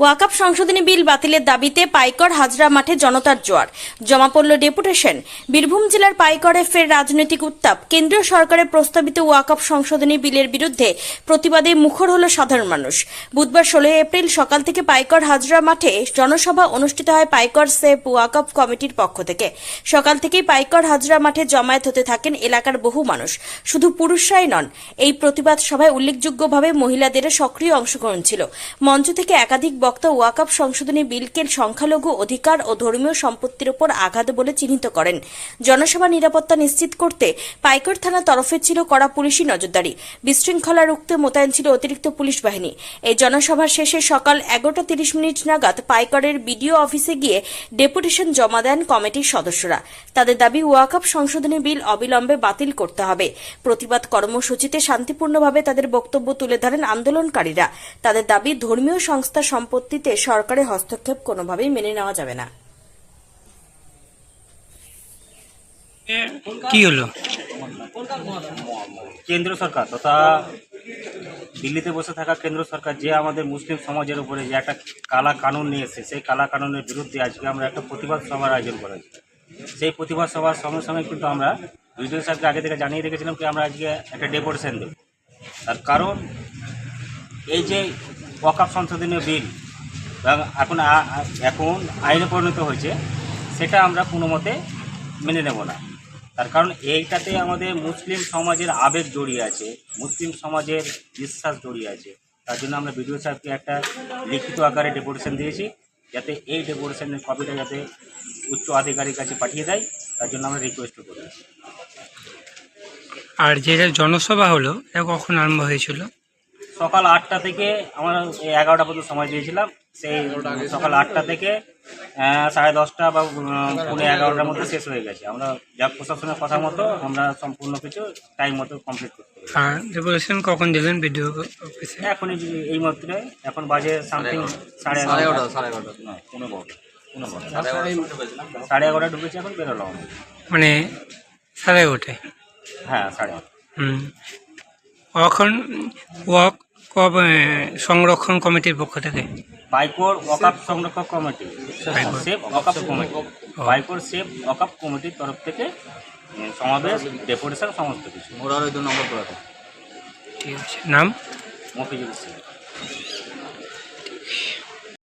ওয়াকাপ সংশোধনী বিল বাতিলের দাবিতে পাইকর হাজরা মাঠে জনতার জোয়ার। জমা পড়ল ডেপুটেশন। বীরভূম জেলার পাইকরে ফের রাজনৈতিক উত্তাপ। কেন্দ্রীয় সরকারের প্রস্তাবিত ওয়াকাপ সংশোধনী বিলের বিরুদ্ধে প্রতিবাদে মুখর হল সাধারণ মানুষ। বুধবার ষোলোই এপ্রিল সকাল থেকে পাইকর হাজরা মাঠে জনসভা অনুষ্ঠিত হয় পাইকর সেফ ওয়াকাপ কমিটির পক্ষ থেকে। সকাল থেকেই পাইকর হাজরা মাঠে জমায়েত হতে থাকেন এলাকার বহু মানুষ। শুধু পুরুষরাই নন, এই প্রতিবাদ সভায় উল্লেখযোগ্যভাবে মহিলাদের সক্রিয় অংশগ্রহণ ছিল। মঞ্চ থেকে একাধিক বক্তা ওয়াকাপ সংশোধনী বিলকে সংখ্যালঘু অধিকার ও ধর্মীয় সম্পত্তির উপর আঘাত বলে চিহ্নিত করেন। জনসভা নিরাপত্তা নিশ্চিত করতে পাইকর থানা তরফে ছিল কড়া পুলিশি নজরদারি। বিশৃঙ্খলা রুখতে মোতায়েন ছিল অতিরিক্ত পুলিশ বাহিনী। এই জনসভা শেষে সকাল এগারোটা তিরিশ মিনিট নাগাদ পাইকরের বিডিও অফিসে গিয়ে ডেপুটেশন জমা দেন কমিটির সদস্যরা। তাদের দাবি ওয়াকাপ সংশোধনী বিল অবিলম্বে বাতিল করতে হবে। প্রতিবাদ কর্মসূচিতে শান্তিপূর্ণভাবে তাদের বক্তব্য তুলে ধরেন আন্দোলনকারীরা। তাদের দাবি, ধর্মীয় সংস্থা সম্পত্তিতে সরকারের হস্তক্ষেপ কোনোভাবেই মেনে নেওয়া যাবে না। কি হলো? কেন্দ্র সরকার তথা দিল্লিতে বসে থাকা কেন্দ্র সরকার যে আমাদের মুসলিম সমাজের উপরে যে একটা কালা কানুন নিয়ে এসেছে সেই কালা কানুনের বিরুদ্ধে আজকে আমরা একটা প্রতিবাদ সভার আয়োজন করেছি। সেই প্রতিবাদ সভার সঙ্গে সঙ্গে কিন্তু আমরা ভিডিও সাহেবকে আগে থেকে জানিয়ে রেখেছিলাম কি আমরা আজকে একটা ডেপুটেশন দেব। তার কারণ এই যে ওয়াকাপ সংশোধনীয় বিল এখন এখন আইনে পরিণত হয়েছে, সেটা আমরা কোনো মতে মেনে নেব না। তার কারণ এইটাতে আমাদের মুসলিম সমাজের আবেগ জড়িয়ে আছে, মুসলিম সমাজের বিশ্বাস জড়িয়ে আছে। তার জন্য আমরা বিডিও সাহেবকে একটা লিখিত আকারে ডেপুটেশন দিয়েছি, যাতে এই ডেপুটেশনের কপিটা যাতে উচ্চ আধিকারিক কাছে পাঠিয়ে দেয়, তার জন্য আমরা রিকোয়েস্ট করি আর যেটা জনসভা হলো, এটা কখন আরম্ভ হয়েছিল? সকাল আটটা থেকে আমরা এই এগারোটা পর্যন্ত সময় দিয়েছিলাম। সেই সকাল আটটা থেকে সাড়ে দশটা বা উম, পৌনে এগারোটার মধ্যে শেষ হয়ে গেছে। আমরা যা প্রশাসনের কথা মতো আমরা সম্পূর্ণ কিছু টাইম মতো কমপ্লিট করতে আর কখন দিলেন অফিসে এখন এই মাত্রে এখন বাজে সামথিং সাড়ে এগারোটা। সাড়ে এগারোটা না পনেরো বারোটা সাড়ে এগারোটা ঢুকেছে এখন বেরোলাম মানে সাড়ে এগারোটায়? হ্যাঁ সাড়ে হুম। এখন ওয়াক সংরক্ষণ কমিটির পক্ষ থেকে? বাইকোর ওয়াকাপ সংরক্ষণ কমিটি। সেফ ওয়াকাপ কমিটি। বাইকোর সেফ ওয়াকাপ কমিটির তরফ থেকে সমাবেশ ডেপুটেশন সমস্ত কিছু। ঠিক আছে। নাম? মফিজুল ইসলাম।